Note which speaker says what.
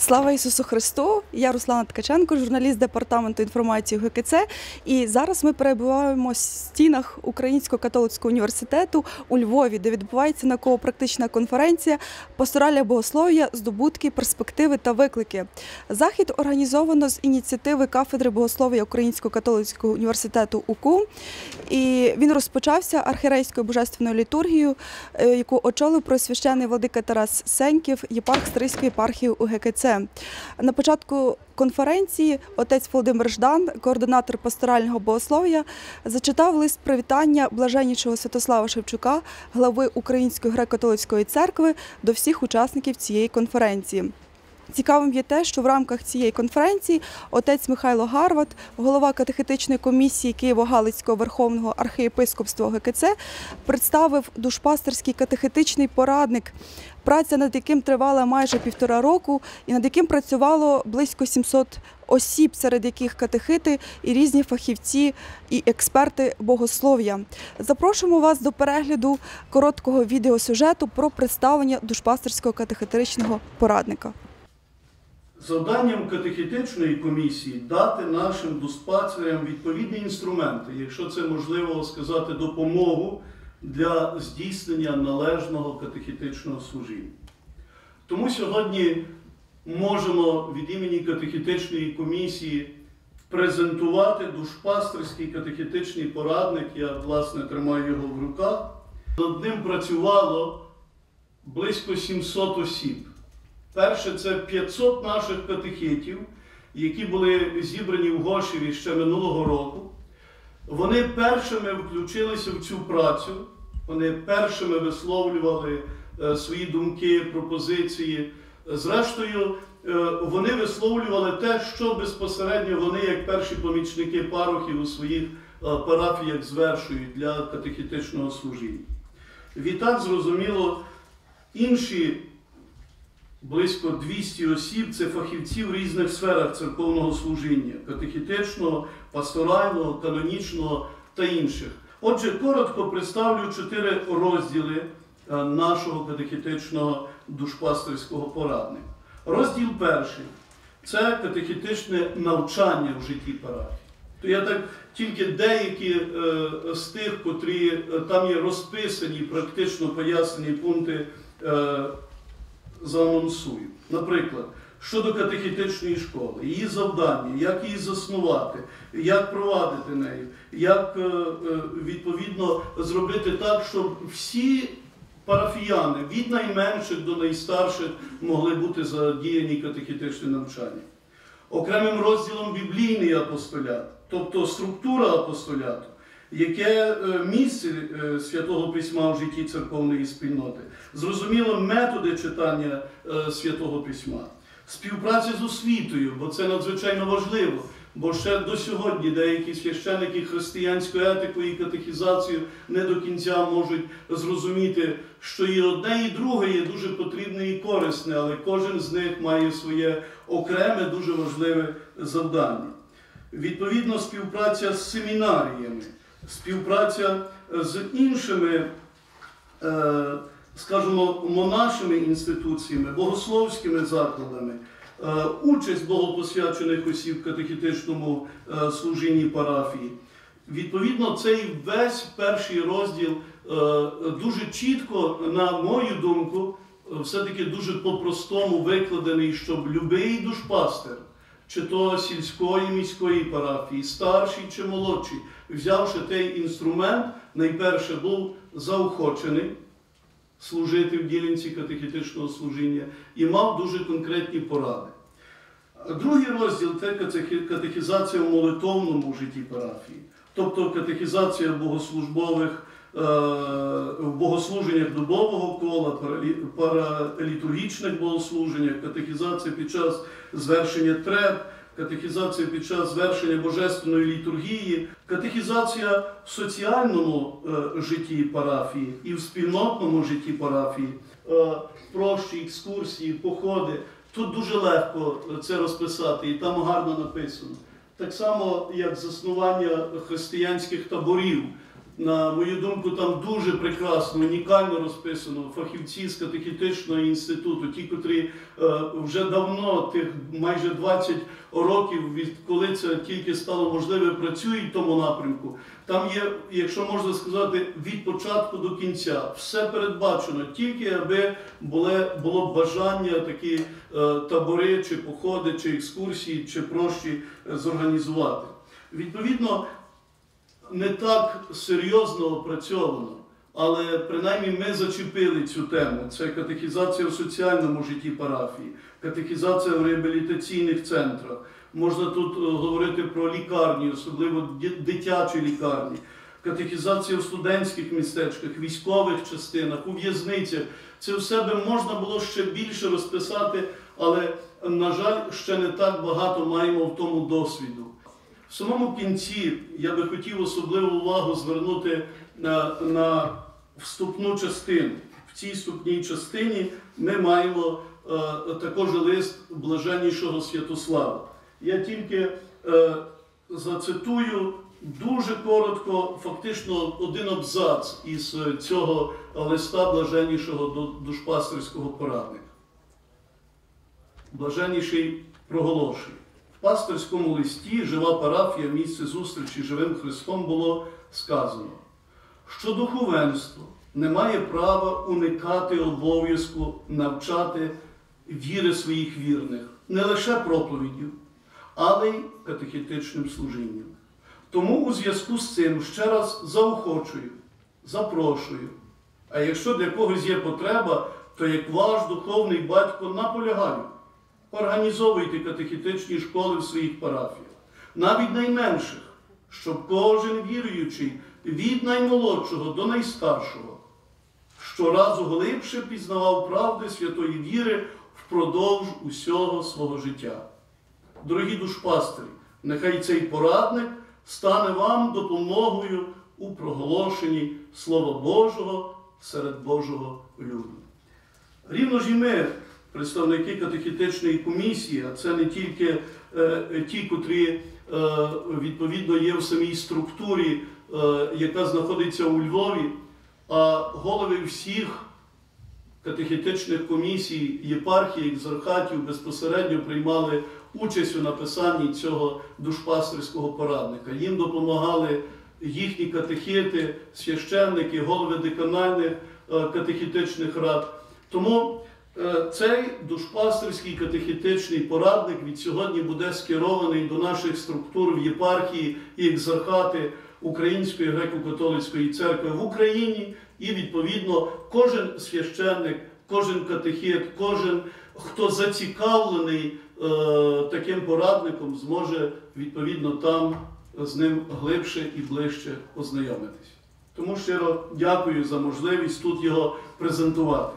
Speaker 1: Слава Ісусу Христу! Я Руслана Ткаченко, журналіст департаменту інформації ГКЦ. І зараз ми перебуваємо в стінах Українського католицького університету у Львові, де відбувається науково-практична конференція Пасторальне богослов'я, здобутки, перспективи та виклики. Захід організовано з ініціативи кафедри богослов'я Українського католицького університету УКУ. І він розпочався архірейською божественною літургією, е, яку очолив просвящений владика Тарас Сеньків, єпарх Стрийської єпархії УГКЦ. На початку конференції отець Володимир Ждан, координатор пасторального богослов'я, зачитав лист привітання блаженнішого Святослава Шевчука, глави Української греко-католицької церкви, до всіх учасників цієї конференції. Цікавим є те, що в рамках цієї конференції отець Михайло Гарват, голова катехетичної комісії Києво-Галицького верховного архієпископства ГКЦ, представив душпастерський катехетичний порадник, праця над яким тривала майже півтора року, і над яким працювало близько 700 осіб, серед яких катехити і різні фахівці і експерти богослов'я. Запрошуємо вас до перегляду короткого відеосюжету про представлення душпастерського катехетичного порадника.
Speaker 2: Завданням катехетичної комісії дати нашим дуспацерам відповідні інструменти, якщо це можливо сказати, допомогу для здійснення належного катехетичного служіння. Тому сьогодні можемо від імені катехетичної комісії презентувати душпастерський катехетичний порадник. Я, власне, тримаю його в руках. Над ним працювало близько 700 осіб. Перше, це 500 наших катехетів, які були зібрані в Гошеві ще минулого року. Вони першими включилися в цю працю, вони першими висловлювали е, свої думки, пропозиції. Зрештою, е, вони висловлювали те, що безпосередньо вони, як перші помічники парохів у своїх е, парафіях звершують для катехетичного служіння. Відтак, зрозуміло, інші близько 200 осіб це фахівці в різних сферах церковного служіння катехетичного, пасторального, канонічного та інших. Отже, коротко представлю чотири розділи е, нашого катехетичного душпастерського порадника. Розділ перший це катехетичне навчання в житті парафії. То я так тільки деякі е, з тих, котрі е, там є розписані, практично пояснені пункти. Е, заанонсую. Наприклад, щодо катехетичної школи, її завдання, як її заснувати, як провадити нею, як е, е, відповідно зробити так, щоб всі парафіяни від найменших до найстарших могли бути задіяні катехетичне навчання. Окремим розділом біблійний апостолят, тобто структура апостоляту яке е, місце е, святого письма в житті церковної спільноти, зрозуміло методи читання е, святого письма, співпраця з освітою, бо це надзвичайно важливо. Бо ще до сьогодні деякі священики християнську етику і катехізацію не до кінця можуть зрозуміти, що і одне, і друге є дуже потрібне і корисне, але кожен з них має своє окреме, дуже важливе завдання. Відповідно, співпраця з семінаріями співпраця з іншими, е, скажімо, монашими інституціями, богословськими закладами, е, участь богопосвячених осіб в катехетичному е, служінні парафії. Відповідно, цей весь перший розділ дуже чітко, на мою думку, все-таки дуже по-простому викладений, щоб любий душпастер чи то сільської міської парафії, старший чи молодший, взявши той інструмент, найперше був заохочений служити в ділянці катехетичного служіння і мав дуже конкретні поради. Другий розділ це катехізація в молитовному житті парафії, тобто катехізація богослужбових в богослуженнях дубового кола, паралітургічних богослуженнях, катехізація під час звершення треб, катехізація під час звершення божественної літургії, катехізація в соціальному е, житті парафії і в спільнотному житті парафії, е, прощі, екскурсії, походи. Тут дуже легко це розписати, і там гарно написано. Так само, як заснування християнських таборів На мою думку, там дуже прекрасно, унікально розписано фахівці з катехітичного інституту, ті, котрі е, вже давно, тих майже 20 років, відколи це тільки стало можливе, працюють в тому напрямку. Там є, якщо можна сказати, від початку до кінця все передбачено, тільки аби було, бажання такі е, табори, чи походи, чи екскурсії, чи прощі е, зорганізувати. Відповідно, не так серйозно опрацьовано, але принаймні ми зачепили цю тему. Це катехізація в соціальному житті парафії, катехізація в реабілітаційних центрах. Можна тут е, говорити про лікарні, особливо дитячі лікарні, катехізація в студентських містечках, військових частинах, у в'язницях. Це все би можна було ще більше розписати, але, на жаль, ще не так багато маємо в тому досвіду. В самому кінці я би хотів особливу увагу звернути на, на вступну частину. В цій вступній частині ми маємо е, також лист блаженнішого Святослава. Я тільки е, зацитую дуже коротко, фактично один абзац із цього листа блаженнішого душпастерського порадника. Блаженніший проголошує. В пасторському листі жива парафія, місце зустрічі живим Христом було сказано, що духовенство не має права уникати обов'язку навчати віри своїх вірних, не лише проповіддю, але й катехітичним служінням. Тому у зв'язку з цим ще раз заохочую, запрошую. А якщо для когось є потреба, то як ваш духовний батько наполягаю. Організовуйте катехітичні школи в своїх парафіях, навіть найменших, щоб кожен віруючий від наймолодшого до найстаршого щоразу глибше пізнавав правди святої віри впродовж усього свого життя. Дорогі душпастері, нехай цей порадник стане вам допомогою у проголошенні Слова Божого серед Божого люду. Рівно ж і ми, представники катехітичної комісії, а це не тільки е, ті, котрі е, відповідно є в самій структурі, е, яка знаходиться у Львові, а голови всіх катехітичних комісій, єпархій, екзархатів безпосередньо приймали участь у написанні цього душпастерського порадника. Їм допомагали їхні катехити, священники, голови деканальних катехітичних рад. Тому цей душпастерський катехітичний порадник від сьогодні буде скерований до наших структур в єпархії і екзархати Української греко-католицької церкви в Україні, і відповідно кожен священник, кожен катехет, кожен хто зацікавлений е, таким порадником, зможе відповідно там з ним глибше і ближче ознайомитись. Тому щиро дякую за можливість тут його презентувати.